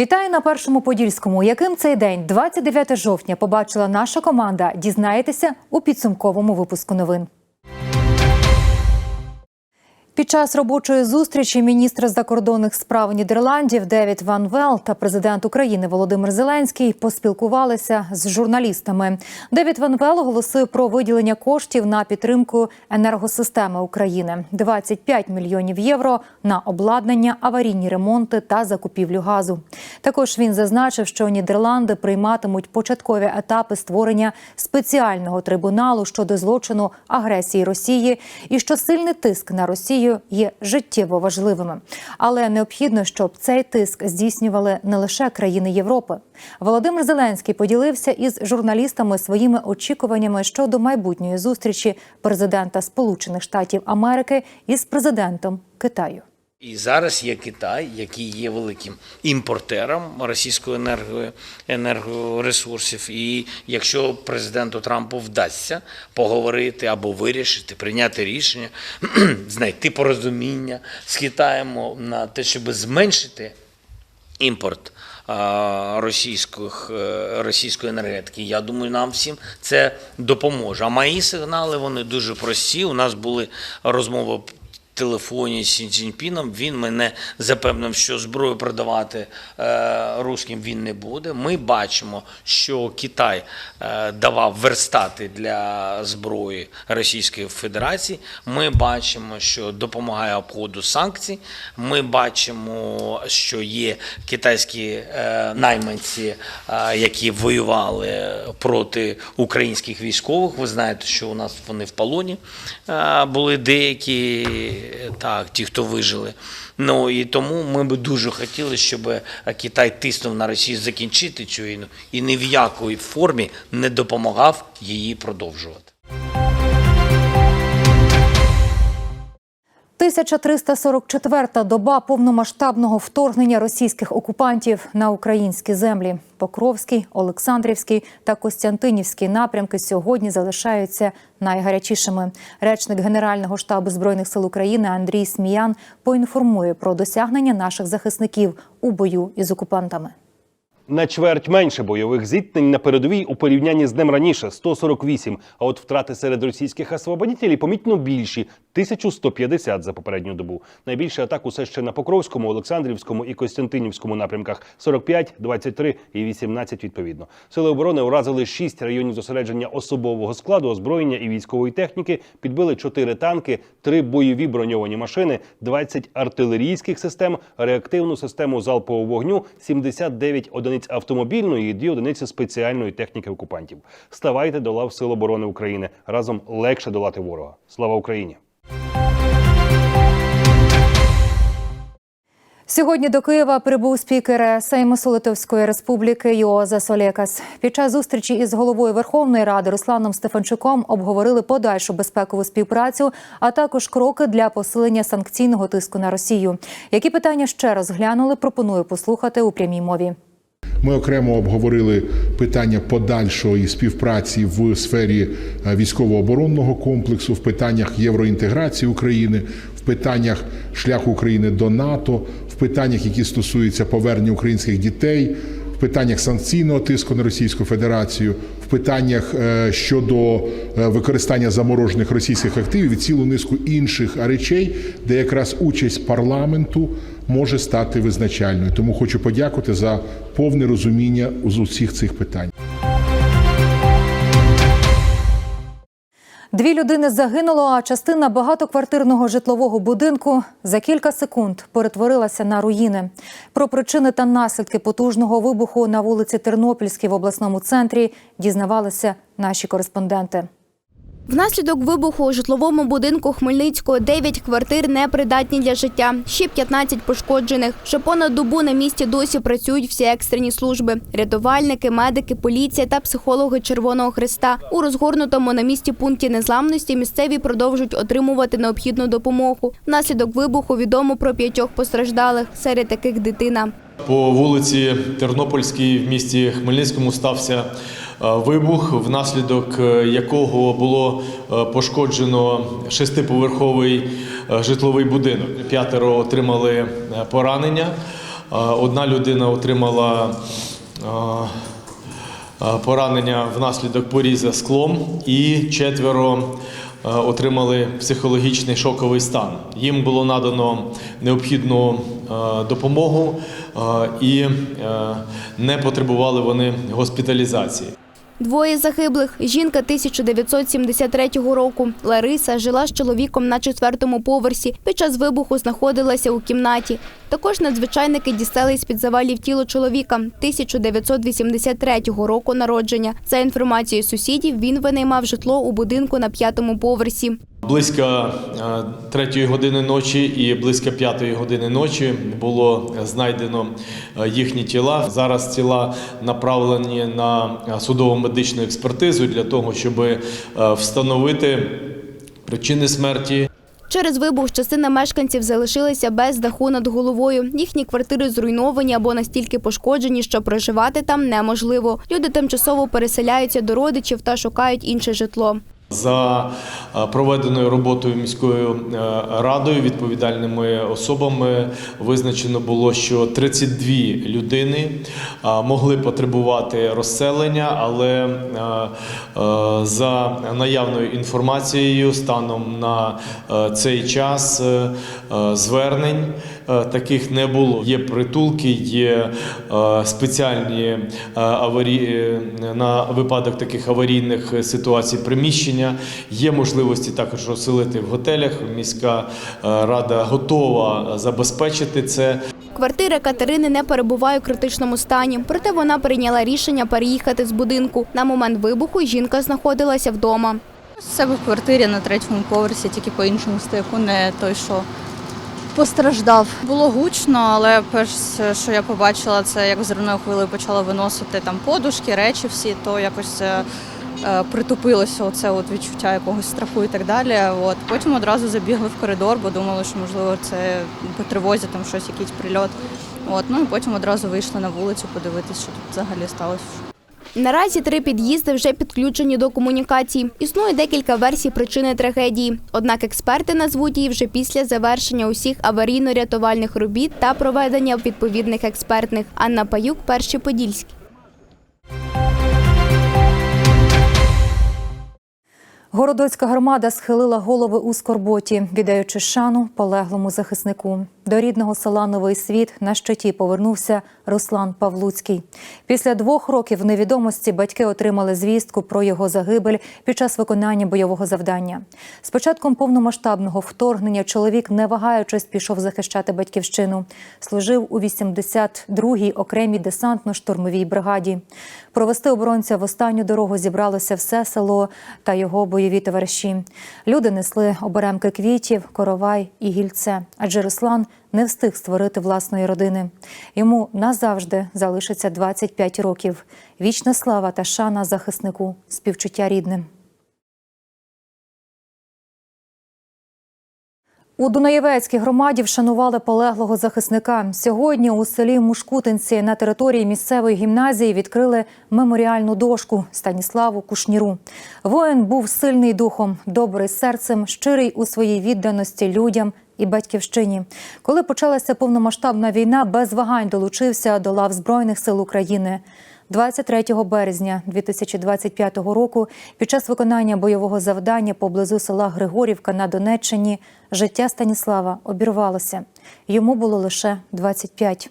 Вітаю на першому подільському. Яким цей день, 29 жовтня, побачила наша команда. Дізнаєтеся у підсумковому випуску новин. Під час робочої зустрічі міністр закордонних справ Нідерландів Девід Ван Вел та президент України Володимир Зеленський поспілкувалися з журналістами. Девід Ван Вел оголосив про виділення коштів на підтримку енергосистеми України 25 мільйонів євро на обладнання, аварійні ремонти та закупівлю газу. Також він зазначив, що Нідерланди прийматимуть початкові етапи створення спеціального трибуналу щодо злочину агресії Росії, і що сильний тиск на Росію є життєво важливими. Але необхідно, щоб цей тиск здійснювали не лише країни Європи. Володимир Зеленський поділився із журналістами своїми очікуваннями щодо майбутньої зустрічі президента Сполучених Штатів Америки із президентом Китаю. І зараз є Китай, який є великим імпортером російської енерго, енергоресурсів. І якщо президенту Трампу вдасться поговорити або вирішити, прийняти рішення, знайти порозуміння з Китаєм на те, щоб зменшити імпорт російських, е, російської енергетики. Я думаю, нам всім це допоможе. А мої сигнали вони дуже прості. У нас були розмови телефоні з Сі Цзіньпіном. Він мене запевнив, що зброю продавати е, русським він не буде. Ми бачимо, що Китай е, давав верстати для зброї Російської Федерації. Ми бачимо, що допомагає обходу санкцій. Ми бачимо, що є китайські е, найманці, е, які воювали проти українських військових. Ви знаєте, що у нас вони в полоні е, були деякі, так, ті, хто вижили. Ну і тому ми би дуже хотіли, щоб Китай тиснув на Росію закінчити цю війну і ні в якої формі не допомагав її продовжувати. 1344-та доба повномасштабного вторгнення російських окупантів на українські землі. Покровський, Олександрівський та Костянтинівський напрямки сьогодні залишаються найгарячішими. Речник Генерального штабу збройних сил України Андрій Сміян поінформує про досягнення наших захисників у бою із окупантами. На чверть менше бойових зіткнень на передовій у порівнянні з днем раніше 148, а от втрати серед російських освободітелів помітно більші 1150 за попередню добу. Найбільше атак усе ще на Покровському, Олександрівському і Костянтинівському напрямках 45, 23 і 18 відповідно. Сили оборони уразили 6 районів зосередження особового складу, озброєння і військової техніки, підбили 4 танки, 3 бойові броньовані машини, 20 артилерійських систем, реактивну систему залпового вогню, 79 одиниць автомобільної і 2 одиниці спеціальної техніки окупантів. Ставайте до лав Сил оборони України. Разом легше долати ворога. Слава Україні! Сьогодні до Києва прибув спікер Сейму Литовської Республіки Йоазес Олекас. Під час зустрічі із головою Верховної Ради Русланом Стефанчуком обговорили подальшу безпекову співпрацю, а також кроки для посилення санкційного тиску на Росію. Які питання ще розглянули, пропоную послухати у прямій мові. Ми окремо обговорили питання подальшої співпраці в сфері е, військово-оборонного комплексу, в питаннях євроінтеграції України, в питаннях шляху України до НАТО, в питаннях, які стосуються повернення українських дітей, в питаннях санкційного тиску на Російську Федерацію, в питаннях е, щодо е, використання заморожених російських активів і цілу низку інших речей, де якраз участь парламенту може стати визначальною. Тому хочу подякувати за повне розуміння з усіх цих питань. Дві людини загинуло, а частина багатоквартирного житлового будинку за кілька секунд перетворилася на руїни. Про причини та наслідки потужного вибуху на вулиці Тернопільській в обласному центрі дізнавалися наші кореспонденти. Внаслідок вибуху у житловому будинку Хмельницького 9 квартир непридатні для життя, ще 15 пошкоджених. Вже понад добу на місці досі працюють всі екстрені служби: рятувальники, медики, поліція та психологи Червоного Христа. У розгорнутому на місці пункті незламності місцеві продовжують отримувати необхідну допомогу. Внаслідок вибуху відомо про п'ятьох постраждалих, серед яких дитина. По вулиці Тернопільській в місті Хмельницькому стався вибух, внаслідок е, якого було е, пошкоджено шестиповерховий е, житловий будинок. П'ятеро отримали е, поранення. Одна людина отримала е, е, поранення внаслідок поріза склом, і четверо е, отримали психологічний шоковий стан. Їм було надано необхідну е, допомогу е, і е, не потребували вони госпіталізації. Двоє загиблих. Жінка 1973 року. Лариса жила з чоловіком на четвертому поверсі. Під час вибуху знаходилася у кімнаті. Також надзвичайники дістали з-під завалів тіло чоловіка 1983 року народження. За інформацією сусідів, він винаймав житло у будинку на п'ятому поверсі. Близько е, третьої години ночі і близько п'ятої години ночі було знайдено е, їхні тіла. Зараз тіла направлені на судово-медичну експертизу для того, щоб е, встановити причини смерті. Через вибух частина мешканців залишилися без даху над головою. Їхні квартири зруйновані або настільки пошкоджені, що проживати там неможливо. Люди тимчасово переселяються до родичів та шукають інше житло. За е, проведеною роботою міською е, радою відповідальними особами визначено було, що 32 людини е, могли потребувати розселення, але за наявною інформацією станом на цей час звернень таких не було. Є притулки, є е, спеціальні е, аварії на випадок таких аварійних ситуацій приміщення. Є можливості також розселити в готелях. Міська е, рада готова забезпечити це. Квартира Катерини не перебуває у критичному стані, проте вона прийняла рішення переїхати з будинку. На момент вибуху жінка знаходилася вдома. У себе в квартирі на третьому поверсі, тільки по іншому стояку, не той, що постраждав. Було гучно, але перше, що я побачила, це як взривною хвилею почала виносити там подушки, речі всі, то якось е, е, притупилося оце от відчуття якогось страху і так далі. От. Потім одразу забігли в коридор, бо думали, що можливо це по тривозі там щось, якийсь прильот. От. Ну і потім одразу вийшли на вулицю подивитися, що тут взагалі сталося. Наразі три під'їзди вже підключені до комунікацій. Існує декілька версій причини трагедії. Однак експерти назвуть її вже після завершення усіх аварійно-рятувальних робіт та проведення відповідних експертних. Анна Паюк, перший Подільський. Городоцька громада схилила голови у скорботі, віддаючи шану полеглому захиснику. До рідного села Новий Світ на щиті повернувся Руслан Павлуцький. Після двох років невідомості батьки отримали звістку про його загибель під час виконання бойового завдання. З початком повномасштабного вторгнення чоловік, не вагаючись, пішов захищати батьківщину. Служив у 82-й окремій десантно-штурмовій бригаді. Провести оборонця в останню дорогу зібралося все село та його бойові товариші. Люди несли оберемки квітів, коровай і гільце, адже Руслан не встиг створити власної родини. Йому назавжди залишиться 25 років. Вічна слава та шана захиснику, співчуття рідним. У Дунаєвецькій громаді вшанували полеглого захисника. Сьогодні у селі Мушкутинці на території місцевої гімназії відкрили меморіальну дошку Станіславу Кушніру. Воїн був сильний духом, добрий серцем, щирий у своїй відданості людям і батьківщині. Коли почалася повномасштабна війна, без вагань долучився до лав Збройних сил України. 23 березня 2025 року під час виконання бойового завдання поблизу села Григорівка на Донеччині життя Станіслава обірвалося. Йому було лише 25.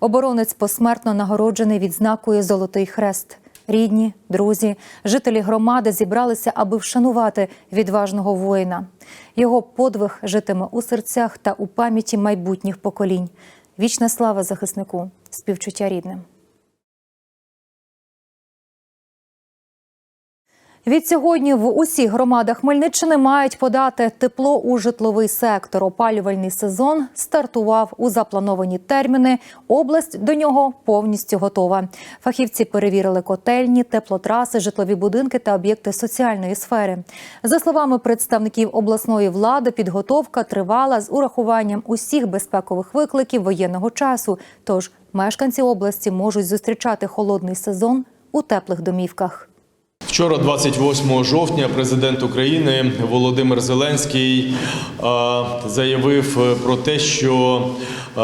Оборонець посмертно нагороджений відзнакою Золотий хрест. Рідні, друзі, жителі громади зібралися, аби вшанувати відважного воїна. Його подвиг житиме у серцях та у пам'яті майбутніх поколінь. Вічна слава захиснику, співчуття рідним. Відсьогодні в усіх громадах Хмельниччини мають подати тепло у житловий сектор. Опалювальний сезон стартував у заплановані терміни. Область до нього повністю готова. Фахівці перевірили котельні, теплотраси, житлові будинки та об'єкти соціальної сфери. За словами представників обласної влади, підготовка тривала з урахуванням усіх безпекових викликів воєнного часу. Тож мешканці області можуть зустрічати холодний сезон у теплих домівках. Вчора, 28 жовтня, президент України Володимир Зеленський е, заявив е, про те, що е,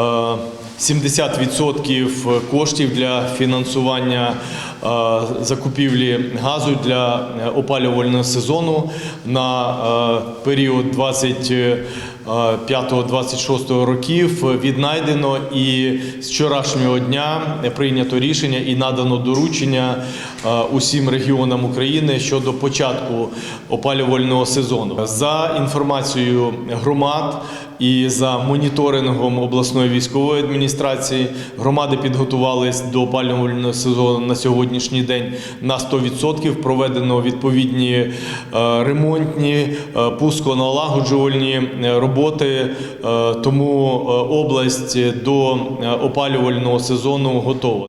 70% коштів для фінансування закупівлі газу для опалювального сезону на період 20 5-26 років віднайдено і з вчорашнього дня прийнято рішення і надано доручення е, усім регіонам України щодо початку опалювального сезону. За інформацією громад і за моніторингом обласної військової адміністрації громади підготувались до опалювального сезону на сьогоднішній день на 100%. Проведено відповідні е, ремонтні, е, пусконалагоджувальні е, роботи. Тому область до опалювального сезону готова.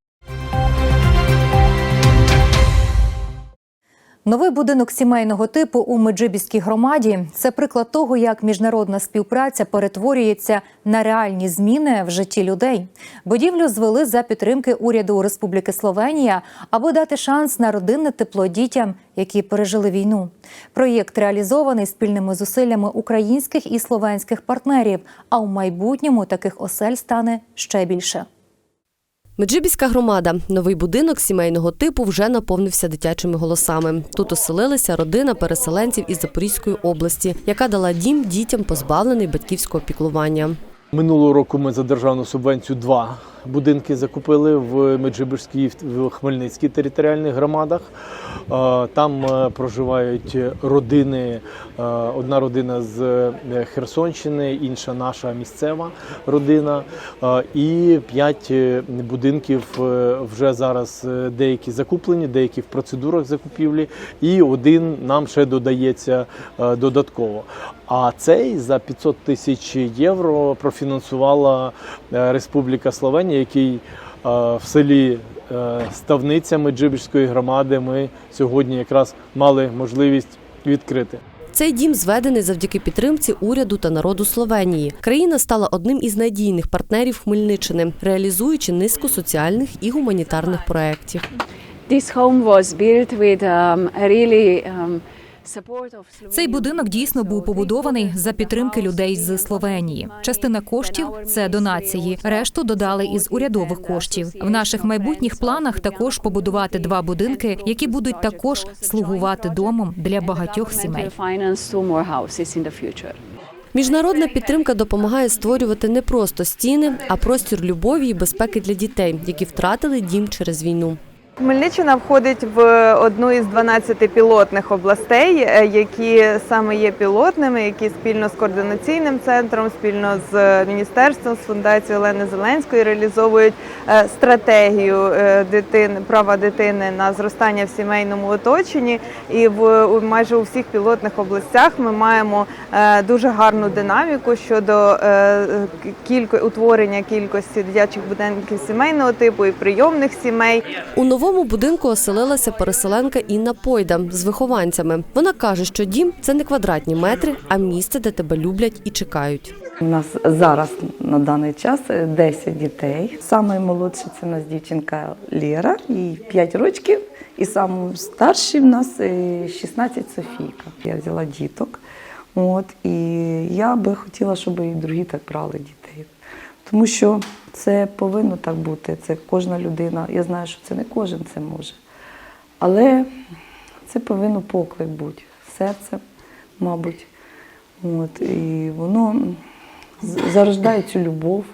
Новий будинок сімейного типу у Меджибіській громаді це приклад того, як міжнародна співпраця перетворюється на реальні зміни в житті людей. Будівлю звели за підтримки уряду Республіки Словенія, аби дати шанс на родинне тепло дітям, які пережили війну. Проєкт реалізований спільними зусиллями українських і словенських партнерів. А у майбутньому таких осель стане ще більше. Меджибіська громада. Новий будинок сімейного типу вже наповнився дитячими голосами. Тут оселилася родина переселенців із Запорізької області, яка дала дім дітям, позбавлений батьківського піклування. Минулого року ми за державну субвенцію два будинки закупили в Меджибірській в Хмельницькій територіальних громадах. Е, Там е, проживають родини. е, Одна родина з Херсонщини, інша наша місцева родина. І п'ять будинків вже зараз деякі закуплені, деякі в процедурах закупівлі, і один нам ще додається додатково. А цей за 500 тисяч євро профінансувала е, Республіка Словенія, який е, в селі е, Ставниця Меджибіжської громади ми сьогодні якраз мали можливість відкрити. Цей дім зведений завдяки підтримці уряду та народу Словенії. Країна стала одним із надійних партнерів Хмельниччини, реалізуючи низку соціальних і гуманітарних проєктів. This home was built with um, really um, Цей будинок дійсно був побудований за підтримки людей з Словенії. Частина коштів це донації, решту додали із урядових коштів. В наших майбутніх планах також побудувати два будинки, які будуть також слугувати домом для багатьох сімей. Міжнародна підтримка допомагає створювати не просто стіни, а простір любові і безпеки для дітей, які втратили дім через війну. Хмельниччина входить в одну із 12 пілотних областей, е, які саме є пілотними, які спільно з координаційним центром, спільно з міністерством, з фундацією Олени Зеленської реалізовують е, стратегію е, дитини права дитини на зростання в сімейному оточенні. І в майже у всіх пілотних областях ми маємо е, дуже гарну динаміку щодо е, кілько утворення кількості дитячих будинків сімейного типу і прийомних сімей. У новому будинку оселилася переселенка Інна Пойда з вихованцями. Вона каже, що дім це не квадратні метри, а місце, де тебе люблять і чекають. У нас зараз на даний час 10 дітей. Саме молодша це у нас дівчинка Лєра, їй 5 років. І саме старший в нас е, 16 Софійка. Я взяла діток. От, і я би хотіла, щоб і другі так брали дітей. Тому що це повинно так бути. Це кожна людина. Я знаю, що це не кожен це може. Але це повинно поклик бути серцем, мабуть. От, і воно зарождає цю любов,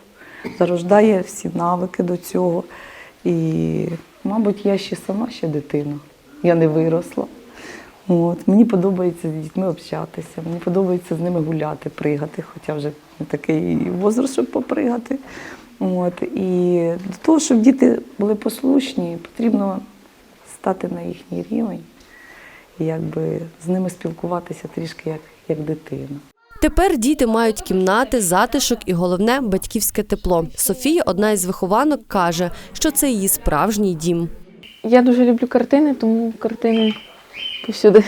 зарождає всі навики до цього. І, мабуть, я ще сама ще дитина. Я не виросла. От, мені подобається з дітьми общатися, мені подобається з ними гуляти, пригати, хоча вже не такий возраст, щоб попригати. От, і до того, щоб діти були послушні, потрібно стати на їхній рівень і якби з ними спілкуватися трішки як, як дитина. Тепер діти мають кімнати, затишок і головне батьківське тепло. Софія, одна із вихованок, каже, що це її справжній дім. Я дуже люблю картини, тому картини повсюди.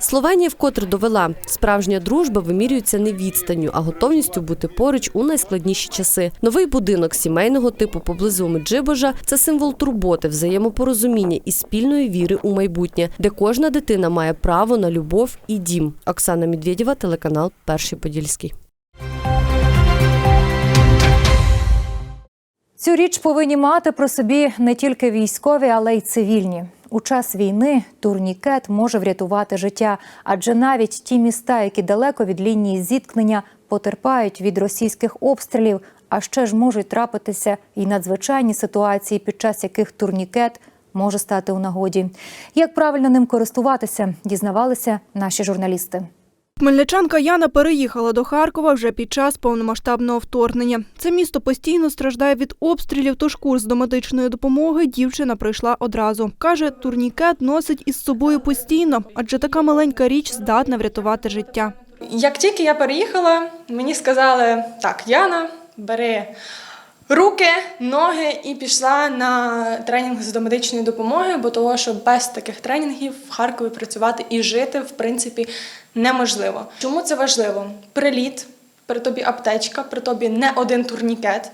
Словенія вкотре довела, справжня дружба вимірюється не відстанню, а готовністю бути поруч у найскладніші часи. Новий будинок сімейного типу поблизу Меджибожа – це символ турботи, взаємопорозуміння і спільної віри у майбутнє, де кожна дитина має право на любов і дім. Оксана Медведєва, телеканал Перший Подільський. Цю річ повинні мати при собі не тільки військові, але й цивільні. У час війни турнікет може врятувати життя, адже навіть ті міста, які далеко від лінії зіткнення, потерпають від російських обстрілів, а ще ж можуть трапитися і надзвичайні ситуації, під час яких турнікет може стати у нагоді. Як правильно ним користуватися, дізнавалися наші журналісти. Хмельничанка Яна переїхала до Харкова вже під час повномасштабного вторгнення. Це місто постійно страждає від обстрілів, тож курс до медичної допомоги дівчина пройшла одразу. Каже, турнікет носить із собою постійно, адже така маленька річ здатна врятувати життя. Як тільки я переїхала, мені сказали: так, Яна, бери руки, ноги і пішла на тренінг з домедичної допомоги, бо того, що без таких тренінгів в Харкові працювати і жити, в принципі, неможливо. Чому це важливо? Приліт, при тобі аптечка, при тобі не один турнікет,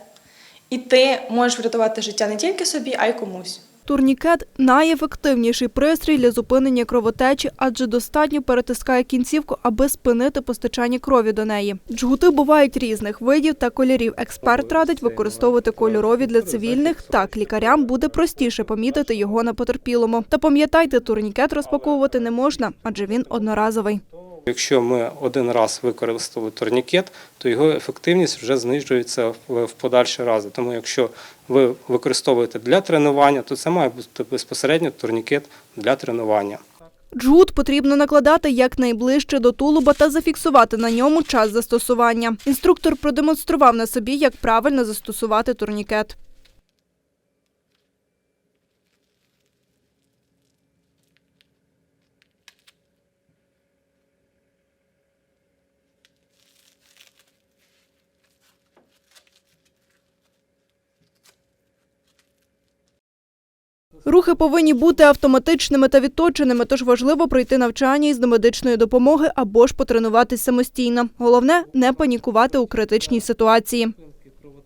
і ти можеш врятувати життя не тільки собі, а й комусь. Турнікет найефективніший пристрій для зупинення кровотечі, адже достатньо перетискає кінцівку, аби спинити постачання крові до неї. Джгути бувають різних видів та кольорів. Експерт радить використовувати кольорові для цивільних. Так лікарям буде простіше помітити його на потерпілому. Та пам'ятайте, турнікет розпаковувати не можна, адже він одноразовий. Якщо ми один раз використали турнікет, то його ефективність вже знижується в подальші рази. Тому якщо ви використовуєте для тренування, то це має бути безпосередньо турнікет для тренування. Джгут потрібно накладати якнайближче до тулуба та зафіксувати на ньому час застосування. Інструктор продемонстрував на собі, як правильно застосувати турнікет. Рухи повинні бути автоматичними та відточеними, тож важливо пройти навчання із домедичної допомоги або ж потренуватись самостійно. Головне не панікувати у критичній ситуації.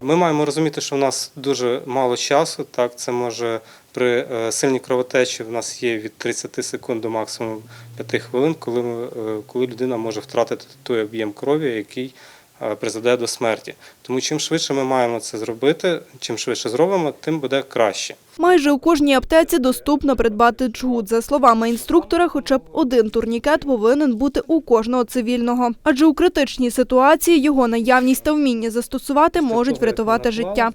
Ми маємо розуміти, що в нас дуже мало часу. Так, це може при е, сильній кровотечі в нас є від 30 секунд до максимум 5 хвилин, коли, ми, е, коли людина може втратити той об'єм крові, який призведе до смерті. Тому чим швидше ми маємо це зробити, чим швидше зробимо, тим буде краще. Майже у кожній аптеці доступно придбати джгут. За словами інструктора, хоча б один турнікет повинен бути у кожного цивільного. Адже у критичній ситуації його наявність та вміння застосувати можуть врятувати життя.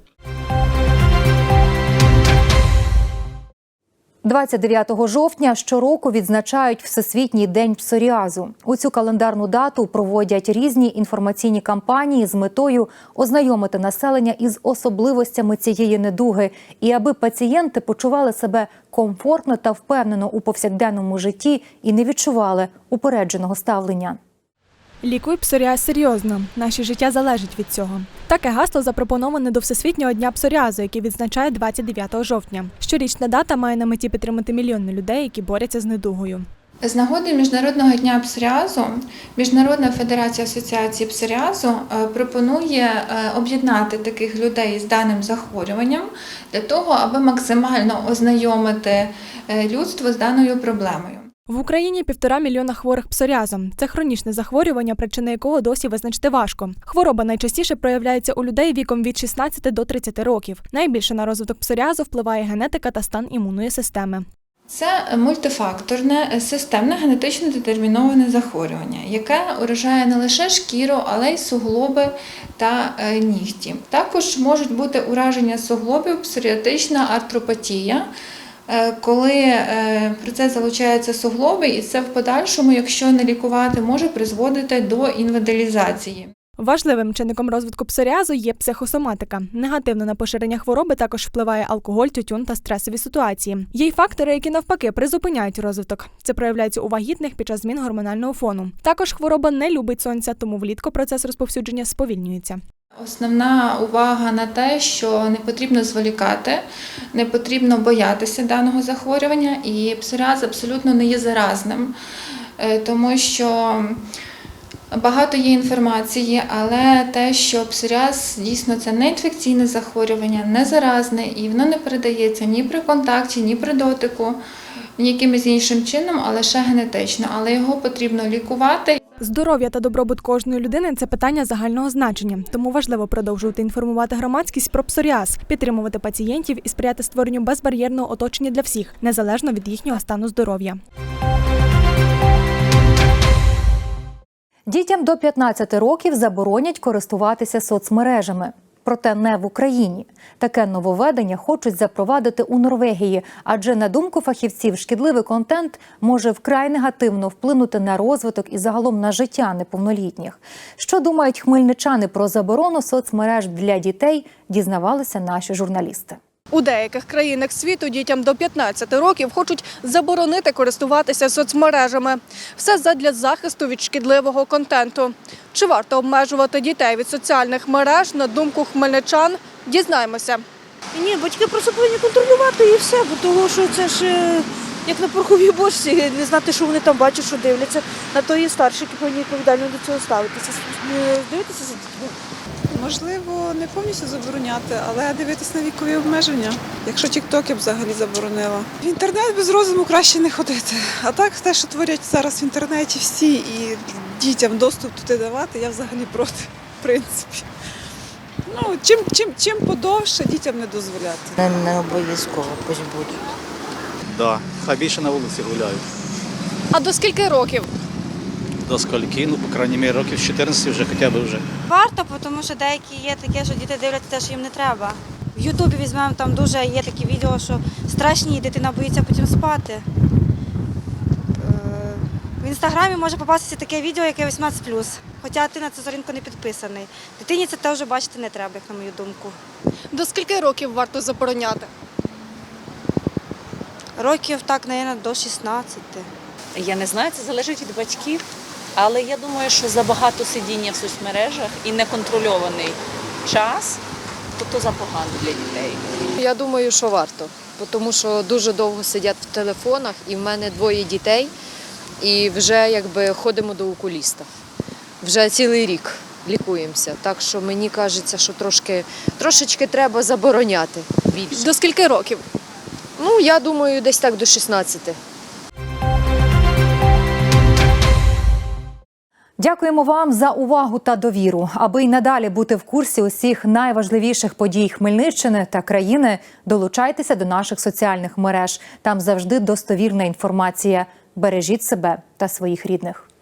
29 жовтня щороку відзначають Всесвітній день псоріазу. У цю календарну дату проводять різні інформаційні кампанії з метою ознайомити населення із особливостями цієї недуги, і аби пацієнти почували себе комфортно та впевнено у повсякденному житті і не відчували упередженого ставлення. Лікуй псоріаз серйозно. Наше життя залежить від цього. Таке гасло запропоноване до Всесвітнього дня псоріазу, який відзначає 29 жовтня. Щорічна дата має на меті підтримати мільйони людей, які борються з недугою. З нагоди Міжнародного дня псоріазу Міжнародна федерація асоціації псоріазу е, пропонує е, об'єднати таких людей з даним захворюванням для того, аби максимально ознайомити е, людство з даною проблемою. В Україні півтора мільйона хворих псоріазом. Це хронічне захворювання, причини якого досі визначити важко. Хвороба найчастіше проявляється у людей віком від 16 до 30 років. Найбільше на розвиток псоріазу впливає генетика та стан імунної системи. Це мультифакторне е, системне генетично детерміноване захворювання, яке уражає не лише шкіру, але й суглоби та е, нігті. Також можуть бути ураження суглобів, псоріатична артропатія. Е, Коли е, при це залучаються суглоби, і це в подальшому, якщо не лікувати, може призводити до інвалідизації. Важливим чинником розвитку псоріазу є психосоматика. Негативно на поширення хвороби також впливає алкоголь, тютюн та стресові ситуації. Є й фактори, які навпаки призупиняють розвиток. Це проявляється у вагітних під час змін гормонального фону. Також хвороба не любить сонця, тому влітку процес розповсюдження сповільнюється. Основна увага на те, що не потрібно зволікати, не потрібно боятися даного захворювання, і псоріаз абсолютно не є заразним, е, тому що багато є інформації, але те, що псоріаз дійсно це не інфекційне захворювання, не заразне, і воно не передається ні при контакті, ні при дотику, ні якимось іншим чином, а лише генетично. Але його потрібно лікувати. Здоров'я та добробут кожної людини це питання загального значення, тому важливо продовжувати інформувати громадськість про псоріаз, підтримувати пацієнтів і сприяти створенню безбар'єрного оточення для всіх, незалежно від їхнього стану здоров'я. Дітям до 15 років заборонять користуватися соцмережами. Проте не в Україні. Таке нововведення хочуть запровадити у Норвегії, адже на думку фахівців, шкідливий контент може вкрай негативно вплинути на розвиток і загалом на життя неповнолітніх. Що думають хмельничани про заборону соцмереж для дітей, дізнавалися наші журналісти. У деяких країнах світу дітям до 15 років хочуть заборонити користуватися соцмережами. Все задля захисту від шкідливого контенту. Чи варто обмежувати дітей від соціальних мереж, на думку хмельничан, дізнаємося. Ні, батьки просто повинні контролювати і все, бо того, що це ж е, як на пороховій бочці, не знати, що вони там бачать, що дивляться. На то і старші, які повинні відповідально до цього ставитися. Дивитися за дітьми. Можливо, не повністю забороняти, але дивитись на вікові обмеження. Якщо TikTok я б взагалі заборонила. В інтернет без розуму краще не ходити. А так, те, що творять зараз в інтернеті всі і дітям доступ туди давати, я взагалі проти, в принципі. Ну, чим, чим, чим подовше дітям не дозволяти. Не, не обов'язково, пусть буде. Да, хай більше на вулиці гуляють. А до скільки років? До скольки, ну, по крайній мірі, років з 14 вже хоча б вже. Варто, тому що деякі є таке, що діти дивляться те, що їм не треба. В Ютубі візьмемо, там дуже є такі відео, що страшні, і дитина боїться потім спати. Е, В інстаграмі може попастися таке відео, яке 18+. Хоча ти на цю сторінку не підписаний. Дитині це теж бачити не треба, як на мою думку. До скільки років варто забороняти? Років так, мабуть, до 16. Я не знаю, це залежить від батьків. Але я думаю, що забагато сидіння в соцмережах і неконтрольований час, то то запогано для дітей. Я думаю, що варто, тому що дуже довго сидять в телефонах, і в мене двоє дітей, і вже якби ходимо до окуліста. Вже цілий рік лікуємося. Так що мені кажеться, що трошки трошечки треба забороняти більше. До скільки років? Ну, я думаю, десь так до 16. Дякуємо вам за увагу та довіру. Аби й надалі бути в курсі усіх найважливіших подій Хмельниччини та країни. Долучайтеся до наших соціальних мереж. Там завжди достовірна інформація. Бережіть себе та своїх рідних.